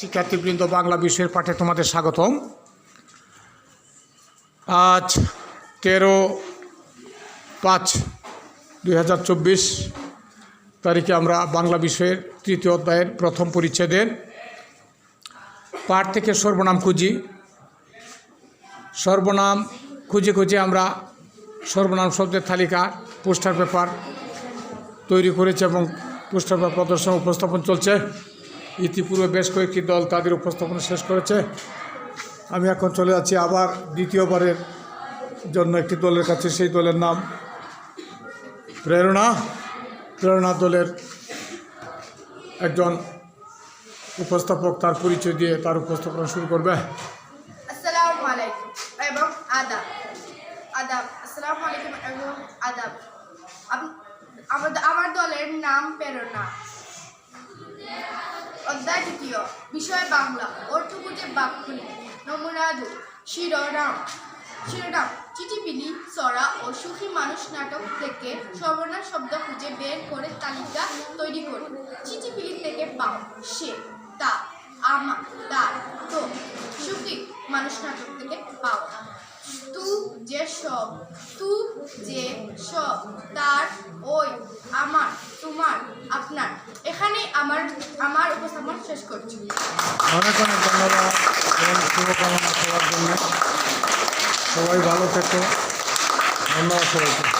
শিক্ষার্থীবৃন্দ, বাংলা বিষয়ের পাঠে তোমাদের স্বাগতম। আজ তেরো পাঁচ দুই তারিখে আমরা বাংলা বিষয়ের তৃতীয় অধ্যায়ের প্রথম পরিচ্ছেদের পাঠ থেকে সর্বনাম খুঁজি। সর্বনাম খুঁজে খুঁজে আমরা সর্বনাম শব্দের তালিকা, পোস্টার পেপার তৈরি করেছে এবং পোস্টার পেপার প্রদর্শন উপস্থাপন চলছে। ইতিপূর্বে বেশ কয়েকটি দল তাদের উপস্থাপনা শেষ করেছে। আমি এখন চলে যাচ্ছি আবার দ্বিতীয়বারের জন্য একটি দলের কাছে, সেই দলের নাম প্রেরণা। প্রেরণা দলের একজন উপস্থাপক তার পরিচয় দিয়ে তার উপস্থাপনা শুরু করবে। আমার দলের নাম প্রেরণা। অধ্যায় দ্বিতীয় বিষয় বাংলা, অর্থ খুঁজে বাক্যনি নমুনাদু শিরোনাম শিরোনাম চিঠিবিলি সরা ও সুখী মানুষ নাটক থেকে সর্বনাম শব্দ খুঁজে বের করে তালিকা তৈরি করুন। চিঠিবিলি থেকে পাও সে, তা, আমা তার তো, সুখী মানুষ নাটক থেকে পাও। তু যে সব, তু যে সব, তার, ওই, আমার, তোমার, আপনার এখানেই আমার আমার উপস্থাপন শেষ করছি। অনেক অনেক ধন্যবাদ। শুভকামনা করার জন্য। সবাই ভালো থেকো। ধন্যবাদ সবাইকে।